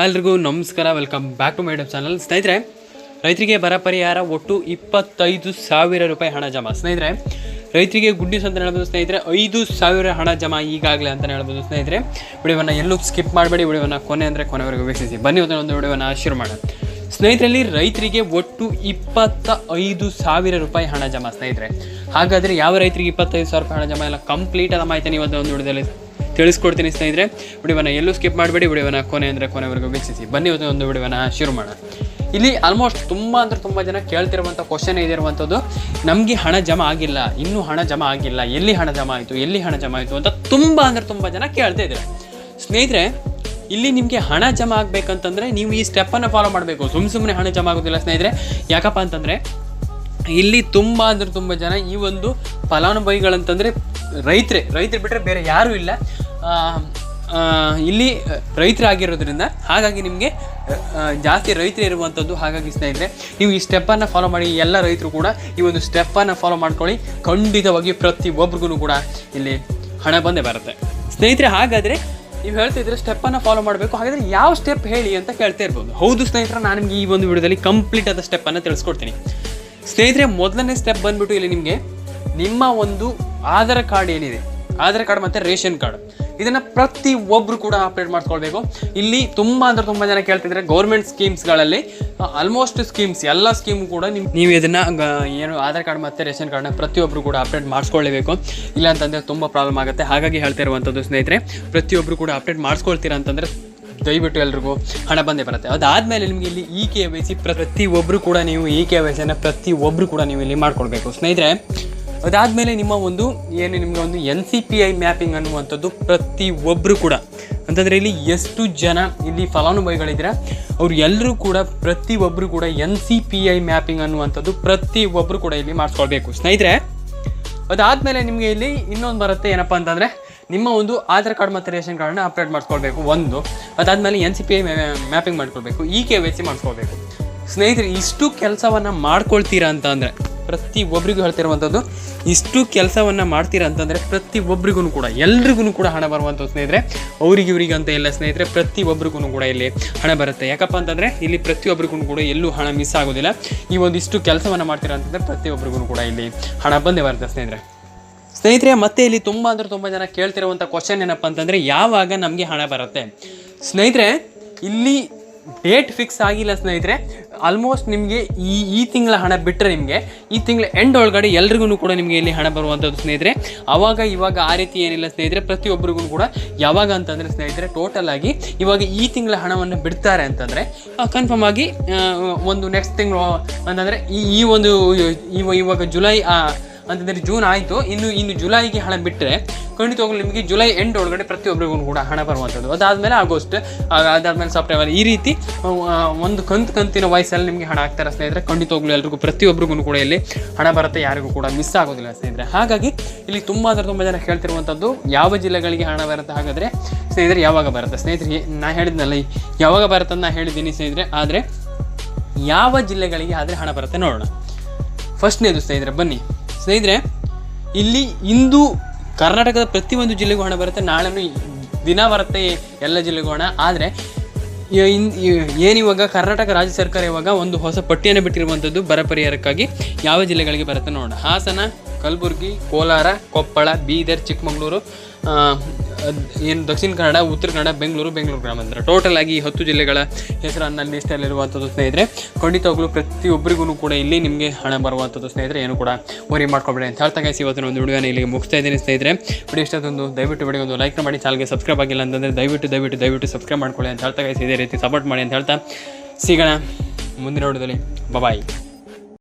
ಎಲ್ರಿಗೂ ನಮಸ್ಕಾರ welcome back to ಮೈಡಮ್ ಚಾನಲ್ ಸ್ನೇಹಿತರೆ, ರೈತರಿಗೆ ಬರ ಪರಿಹಾರ ಒಟ್ಟು ಇಪ್ಪತ್ತೈದು ಸಾವಿರ ರೂಪಾಯಿ ಹಣ ಜಮಾ. ಸ್ನೇಹಿತರೆ, ರೈತರಿಗೆ ಗುಡ್ ನ್ಯೂಸ್ ಅಂತ ಹೇಳ್ಬೋದು. ಸ್ನೇಹಿತರೆ, ಐದು ಸಾವಿರ ಹಣ ಜಮಾ ಈಗಾಗಲೇ ಅಂತ ಹೇಳ್ಬೋದು. ಸ್ನೇಹಿತರೆ, ವಿಡಿಯೋವನ್ನು ಎಲ್ಲೂ ಸ್ಕಿಪ್ ಮಾಡಬೇಡಿ. ವಿಡಿಯೋವನ್ನು ಕೊನೆ ಅಂದರೆ ಕೊನೆವರೆಗೂ ವೀಕ್ಷಿಸಿ. ಬನ್ನಿ ಒಂದು ವಿಡಿಯೋವನ್ನು ಶುರು ಮಾಡೋಣ. ಸ್ನೇಹಿತರಲ್ಲಿ, ರೈತರಿಗೆ ಒಟ್ಟು ಇಪ್ಪತ್ತ ಐದು ಸಾವಿರ ರೂಪಾಯಿ ಹಣ ಜಮಾ. ಸ್ನೇಹಿತರೆ, ಹಾಗಾದರೆ ಯಾವ ರೈತರಿಗೆ ಇಪ್ಪತ್ತೈದು ಸಾವಿರ ರೂಪಾಯಿ ಹಣ ಜಮಾ ಇಲ್ಲ? ಕಂಪ್ಲೀಟ್ ಆದ ಮಾಹಿತಿ ನೀವು ಒಂದು ವಿಡಿಯೋದಲ್ಲಿ ತಿಳಿಸ್ಕೊಡ್ತೀನಿ ಸ್ನೇಹಿತರೆ. ವಿಡಿಯೋವನ್ನು ಎಲ್ಲೂ ಸ್ಕಿಪ್ ಮಾಡಬೇಡಿ. ವಿಡಿಯೋವನ್ನು ಕೊನೆ ಅಂದರೆ ಕೊನೆವರೆಗೂ ವೀಕ್ಷಿಸಿ. ಬನ್ನಿ ಇವತ್ತು ಒಂದು ವಿಡಿಯೋವನ್ನು ಶುರು ಮಾಡೋಣ. ಇಲ್ಲಿ ಆಲ್ಮೋಸ್ಟ್ ತುಂಬ ಅಂದರೆ ತುಂಬ ಜನ ಕೇಳ್ತಿರುವಂಥ ಕ್ವಶನ್ ಇದಿರುವಂಥದ್ದು. ನಮಗೆ ಹಣ ಜಮಾ ಆಗಿಲ್ಲ. ಇನ್ನೂ ಹಣ ಜಮಾ ಆಗಿಲ್ಲ. ಎಲ್ಲಿ ಹಣ ಜಮಾ ಆಯಿತು? ಎಲ್ಲಿ ಹಣ ಜಮಾ ಆಯಿತು ಅಂತ ತುಂಬ ಅಂದರೆ ತುಂಬ ಜನ ಕೇಳ್ತಾ ಇದ್ದಾರೆ. ಸ್ನೇಹಿತರೆ, ಇಲ್ಲಿ ನಿಮಗೆ ಹಣ ಜಮಾ ಆಗಬೇಕಂತಂದರೆ ನೀವು ಈ ಸ್ಟೆಪ್ಪನ್ನು ಫಾಲೋ ಮಾಡಬೇಕು. ಸುಮ್ಮ ಸುಮ್ಮನೆ ಹಣ ಜಮಾ ಆಗೋದಿಲ್ಲ ಸ್ನೇಹಿತರೆ. ಯಾಕಪ್ಪ ಅಂತಂದರೆ, ಇಲ್ಲಿ ತುಂಬ ಅಂದರೆ ತುಂಬ ಜನ ಈ ಒಂದು ಫಲಾನುಭವಿಗಳಂತಂದರೆ ರೈತರೇ. ರೈತರು ಬಿಟ್ಟರೆ ಬೇರೆ ಯಾರೂ ಇಲ್ಲ. ಇಲ್ಲಿ ರೈತರಾಗಿರೋದ್ರಿಂದ ಹಾಗಾಗಿ ನಿಮಗೆ ಜಾಸ್ತಿ ರೈತರು ಇರುವಂಥದ್ದು ಹಾಗಾಗಿ ಸ್ನೇಹಿತರೆ, ನೀವು ಈ ಸ್ಟೆಪ್ಪನ್ನು ಫಾಲೋ ಮಾಡಿ, ಎಲ್ಲ ರೈತರು ಕೂಡ ಈ ಒಂದು ಸ್ಟೆಪ್ಪನ್ನು ಫಾಲೋ ಮಾಡ್ಕೊಳ್ಳಿ. ಖಂಡಿತವಾಗಿ ಪ್ರತಿಯೊಬ್ಬರಿಗೂ ಕೂಡ ಇಲ್ಲಿ ಹಣ ಬಂದೇ ಬರುತ್ತೆ. ಸ್ನೇಹಿತರೆ, ಹಾಗಾದರೆ ನೀವು ಹೇಳ್ತಿದ್ರೆ ಸ್ಟೆಪ್ಪನ್ನು ಫಾಲೋ ಮಾಡಬೇಕು. ಹಾಗಾದರೆ ಯಾವ ಸ್ಟೆಪ್ ಹೇಳಿ ಅಂತ ಕೇಳ್ತಾ ಇರ್ಬೋದು. ಹೌದು ಸ್ನೇಹಿತರೆ, ನಾನು ನಿಮಗೆ ಈ ಒಂದು ವಿಡಿಯೋದಲ್ಲಿ ಕಂಪ್ಲೀಟ್ ಆದ ಸ್ಟೆಪ್ಪನ್ನು ತಿಳಿಸ್ಕೊಡ್ತೀನಿ. ಸ್ನೇಹಿತರೆ, ಮೊದಲನೇ ಸ್ಟೆಪ್ ಬಂದ್ಬಿಟ್ಟು ಇಲ್ಲಿ ನಿಮಗೆ ನಿಮ್ಮ ಒಂದು ಆಧಾರ್ ಕಾರ್ಡ್ ಏನಿದೆ? ಆಧಾರ್ ಕಾರ್ಡ್ ಮತ್ತು ರೇಷನ್ ಕಾರ್ಡ್. ಇದನ್ನು ಪ್ರತಿ ಒಬ್ಬರು ಕೂಡ ಅಪ್ಡೇಟ್ ಮಾಡ್ಕೊಳ್ಬೇಕು. ಇಲ್ಲಿ ತುಂಬ ಅಂದ್ರೆ ತುಂಬ ಜನ ಕೇಳ್ತಿದ್ರೆ ಗೌರ್ಮೆಂಟ್ ಸ್ಕೀಮ್ಸ್ಗಳಲ್ಲಿ ಆಲ್ಮೋಸ್ಟ್ ಸ್ಕೀಮ್ಸ್ ಎಲ್ಲ ಸ್ಕೀಮ್ ಕೂಡ ನೀವು ಇದನ್ನು ಏನು ಆಧಾರ್ ಕಾರ್ಡ್ ಮತ್ತು ರೇಷನ್ ಕಾರ್ಡ್ನ ಪ್ರತಿಯೊಬ್ಬರು ಕೂಡ ಅಪ್ಡೇಟ್ ಮಾಡಿಸ್ಕೊಳ್ಳೇಬೇಕು ಇಲ್ಲ ಅಂತಂದರೆ ತುಂಬ ಪ್ರಾಬ್ಲಮ್ ಆಗುತ್ತೆ. ಹಾಗಾಗಿ ಹೇಳ್ತಾ ಇರುವಂಥದ್ದು ಸ್ನೇಹಿತರೆ ಪ್ರತಿಯೊಬ್ಬರು ಕೂಡ ಅಪ್ಡೇಟ್ ಮಾಡಿಸ್ಕೊಳ್ತೀರಾ ಅಂತಂದರೆ ದಯವಿಟ್ಟು ಎಲ್ರಿಗೂ ಹಣ ಬಂದೇ ಬರುತ್ತೆ. ಅದಾದಮೇಲೆ ನಿಮಗೆ ಇಲ್ಲಿ ಇ ಕೆ ವೈ ಸಿ ಪ್ರತಿ ಒಬ್ಬರು ಕೂಡ ನೀವು ಇ ಕೆ ವೈ ಸಿಯನ್ನು ಪ್ರತಿ ಒಬ್ಬರು ಕೂಡ ನೀವು ಇಲ್ಲಿ ಮಾಡ್ಕೊಳ್ಬೇಕು. ಸ್ನೇಹಿತರೆ ಅದಾದಮೇಲೆ ನಿಮ್ಮ ಒಂದು ಏನು ನಿಮಗೆ ಒಂದು N C P I mapping ಅನ್ನುವಂಥದ್ದು ಪ್ರತಿ ಒಬ್ಬರು ಕೂಡ. ಅಂತಂದರೆ ಇಲ್ಲಿ ಎಷ್ಟು ಜನ ಇಲ್ಲಿ ಫಲಾನುಭವಿಗಳಿದ್ದೀರ, ಅವ್ರು ಎಲ್ಲರೂ ಕೂಡ ಪ್ರತಿಯೊಬ್ಬರು ಕೂಡ N C P I mapping ಅನ್ನುವಂಥದ್ದು ಪ್ರತಿಯೊಬ್ಬರು ಕೂಡ ಇಲ್ಲಿ ಮಾಡಿಸ್ಕೊಳ್ಬೇಕು. ಸ್ನೇಹಿತರೆ, ಅದಾದಮೇಲೆ ನಿಮಗೆ ಇಲ್ಲಿ ಇನ್ನೊಂದು ಬರುತ್ತೆ ಏನಪ್ಪ ಅಂತಂದರೆ ನಿಮ್ಮ ಒಂದು ಆಧಾರ್ ಕಾರ್ಡ್ ಮತ್ತು ರೇಷನ್ ಕಾರ್ಡನ್ನ ಅಪ್ಡೇಟ್ ಮಾಡ್ಕೊಳ್ಬೇಕು ಒಂದು. ಅದಾದಮೇಲೆ N C P I mapping ಮಾಡ್ಕೊಳ್ಬೇಕು, ಈ ಕೆ ವೈ ಸಿ ಮಾಡ್ಕೊಳ್ಬೇಕು ಸ್ನೇಹಿತರೆ, ಇಷ್ಟು ಕೆಲಸವನ್ನು ಮಾಡ್ಕೊಳ್ತೀರಾ ಅಂತ ಅಂದರೆ ಪ್ರತಿ ಒಬ್ಬರಿಗೂ ಹೇಳ್ತಿರುವಂಥದ್ದು, ಇಷ್ಟು ಕೆಲಸವನ್ನು ಮಾಡ್ತೀರ ಅಂತಂದರೆ ಪ್ರತಿ ಒಬ್ರಿಗೂ ಕೂಡ, ಎಲ್ರಿಗೂ ಕೂಡ ಹಣ ಬರುವಂಥ ಸ್ನೇಹಿತರೆ ಅವ್ರಿಗೆ ಇವ್ರಿಗೆ ಅಂತ ಇಲ್ಲ ಸ್ನೇಹಿತರೆ, ಪ್ರತಿ ಒಬ್ರಿಗೂ ಕೂಡ ಇಲ್ಲಿ ಹಣ ಬರುತ್ತೆ. ಯಾಕಪ್ಪ ಅಂತಂದರೆ, ಇಲ್ಲಿ ಪ್ರತಿಯೊಬ್ಬರಿಗೂ ಕೂಡ ಎಲ್ಲೂ ಹಣ ಮಿಸ್ ಆಗೋದಿಲ್ಲ. ಈ ಒಂದಿಷ್ಟು ಕೆಲಸವನ್ನು ಮಾಡ್ತೀರ ಅಂತಂದರೆ ಪ್ರತಿಯೊಬ್ಬರಿಗೂ ಕೂಡ ಇಲ್ಲಿ ಹಣ ಬಂದೇ ಬರುತ್ತೆ ಸ್ನೇಹಿತರೆ. ಸ್ನೇಹಿತರೆ, ಮತ್ತೆ ಇಲ್ಲಿ ತುಂಬ ಅಂದರೆ ತುಂಬ ಜನ ಕೇಳ್ತಿರುವಂಥ ಕ್ವಶನ್ ಏನಪ್ಪ ಅಂತಂದರೆ, ಯಾವಾಗ ನಮಗೆ ಹಣ ಬರುತ್ತೆ? ಸ್ನೇಹಿತರೆ, ಇಲ್ಲಿ ಡೇಟ್ ಫಿಕ್ಸ್ ಆಗಿಲ್ಲ ಸ್ನೇಹಿತರೆ ಆಲ್ಮೋಸ್ಟ್ ನಿಮಗೆ ಈ ಈ ತಿಂಗಳ ಹಣ ಬಿಟ್ಟರೆ ನಿಮಗೆ, ಈ ತಿಂಗಳ ಎಂಡ್ ಒಳಗಡೆ ಎಲ್ರಿಗೂ ಕೂಡ ನಿಮಗೆ ಇಲ್ಲಿ ಹಣ ಬರುವಂಥದ್ದು ಸ್ನೇಹಿತರೆ. ಆವಾಗ ಇವಾಗ ಆ ರೀತಿ ಏನಿಲ್ಲ ಸ್ನೇಹಿತರೆ. ಪ್ರತಿಯೊಬ್ಬರಿಗೂ ಕೂಡ ಯಾವಾಗ ಅಂತಂದರೆ ಸ್ನೇಹಿತರೆ ಟೋಟಲ್ ಆಗಿ ಇವಾಗ ಈ ತಿಂಗಳ ಹಣವನ್ನು ಬಿಡ್ತಾರೆ ಅಂತಂದರೆ ಕನ್ಫರ್ಮ್ ಆಗಿ ಒಂದು ನೆಕ್ಸ್ಟ್ ತಿಂಗಳು, ಅಂತಂದರೆ ಈ ಈ ಒಂದು, ಇವ- ಇವಾಗ ಜುಲೈ ಅಂತಂದರೆ ಜೂನ್ ಆಯಿತು. ಇನ್ನು ಇನ್ನು ಜುಲೈಗೆ ಹಣ ಬಿಟ್ಟರೆ ಖಂಡಿತವಾಗ್ಲೂ ನಿಮಗೆ ಜುಲೈ ಎಂಡ್ ಒಳಗಡೆ ಪ್ರತಿಯೊಬ್ಬರಿಗೂ ಕೂಡ ಹಣ ಬರುವಂಥದ್ದು. ಅದಾದಮೇಲೆ ಆಗಸ್ಟ್ ಅದಾದಮೇಲೆ ಸೆಪ್ಟೆಂಬರ್ ಈ ರೀತಿ ಒಂದು ಕಂತು ಕಂತಿನ ವಯಸ್ಸಲ್ಲಿ ನಿಮಗೆ ಹಣ ಆಗ್ತಾರೆ ಸ್ನೇಹಿತರೆ. ಖಂಡಿತವಾಗ್ಲೂ ಎಲ್ರಿಗೂ ಪ್ರತಿಯೊಬ್ಬರಿಗೂ ಕೂಡ ಇಲ್ಲಿ ಹಣ ಬರುತ್ತೆ, ಯಾರಿಗೂ ಕೂಡ ಮಿಸ್ ಆಗೋದಿಲ್ಲ ಸ್ನೇಹಿತರೆ. ಹಾಗಾಗಿ ಇಲ್ಲಿ ತುಂಬ ಅಂದರೆ ತುಂಬ ಜನ ಕೇಳ್ತಿರುವಂಥದ್ದು ಯಾವ ಜಿಲ್ಲೆಗಳಿಗೆ ಹಣ ಬರುತ್ತೆ ಹಾಗಾದರೆ ಸ್ನೇಹಿತರೆ ಯಾವಾಗ ಬರುತ್ತೆ? ಸ್ನೇಹಿತರೆ ನಾ ಹೇಳಿದ್ನಲ್ಲ ಯಾವಾಗ ಬರುತ್ತೆ ಅಂತ ಹೇಳಿದ್ದೀನಿ ಸ್ನೇಹಿತರೆ. ಆದರೆ ಯಾವ ಜಿಲ್ಲೆಗಳಿಗೆ ಆದರೆ ಹಣ ಬರುತ್ತೆ ನೋಡೋಣ. ಫಸ್ಟ್ನೇದು ಸ್ನೇಹಿತರೆ, ಬನ್ನಿ. ಸ್ನೇಹಿತರೆ, ಇಲ್ಲಿ ಇಂದು ಕರ್ನಾಟಕದ ಪ್ರತಿಯೊಂದು ಜಿಲ್ಲೆಗೂ ಹಣ ಬರುತ್ತೆ. ನಾಳೆನೂ ದಿನ ಬರುತ್ತೆ ಎಲ್ಲ ಜಿಲ್ಲೆಗೂ ಹಣ. ಆದರೆ ಏನಿವಾಗ ಕರ್ನಾಟಕ ರಾಜ್ಯ ಸರ್ಕಾರ ಇವಾಗ ಒಂದು ಹೊಸ ಪಟ್ಟಿಯನ್ನು ಬಿಟ್ಟಿರುವಂಥದ್ದು ಬರ ಪರಿಹಾರಕ್ಕಾಗಿ ಯಾವ ಜಿಲ್ಲೆಗಳಿಗೆ ಬರುತ್ತೆ ನೋಡೋಣ. ಹಾಸನ, ಕಲಬುರಗಿ, ಕೋಲಾರ, ಕೊಪ್ಪಳ, ಬೀದರ್, ಚಿಕ್ಕಮಗಳೂರು ಏನು ದಕ್ಷಿಣ ಕನ್ನಡ, ಉತ್ತರ ಕನ್ನಡ, ಬೆಂಗಳೂರು ಬೆಂಗಳೂರು ಗ್ರಾಮಾಂತರ. ಟೋಟಲ್ ಆಗಿ ಈ ಹತ್ತು ಜಿಲ್ಲೆಗಳ ಹೆಸರನ್ನು ಲಿಸ್ಟಲ್ಲಿರುವಂಥದ್ದು ಸ್ನೇಹಿತರೆ. ಖಂಡಿತವಾಗ್ಲೂ ಪ್ರತಿಯೊಬ್ಬರಿಗೂ ಕೂಡ ಇಲ್ಲಿ ನಿಮಗೆ ಹಣ ಬರುವಂಥದ್ದು ಸ್ನೇಹಿತರೆ. ಏನು ಕೂಡ ವರಿ ಮಾಡ್ಕೊಬೇಡಿ ಅಂತ ಹೇಳ್ತಾ ಗೈಸ್ ಇವತ್ತಿನ ಒಂದು ವಿಡಿಯೋನ ಇಲ್ಲಿಗೆ ಮುಗಿಸ್ತಾ ಇದ್ದೀನಿ ಸ್ನೇಹಿತರೆ. ವಿಡಿಯೋ ಇಷ್ಟೊಂದು ದಯವಿಟ್ಟು ವಿಡಿಯೋ ಒಂದು ಲೈಕ್ ಮಾಡಿ. ಚಾನಲ್ಗೆ ಸಬ್ಸ್ಕ್ರೈಬ್ ಆಗಿಲ್ಲ ಅಂತಂದರೆ ದಯವಿಟ್ಟು ದಯವಿಟ್ಟು ದಯವಿಟ್ಟು ಸಬ್ಸ್ಕ್ರೈಬ್ ಮಾಡ್ಕೊಳ್ಳಿ ಅಂತ ಹೇಳ್ತಾ ಗೈಸ್ ಇದೇ ರೀತಿ ಸಪೋರ್ಟ್ ಮಾಡಿ ಅಂತ ಹೇಳ್ತಾ ಸಿಗೋಣ ಮುಂದಿನ ವಿಡಿಯೋದಲ್ಲಿ. ಬಾಯ್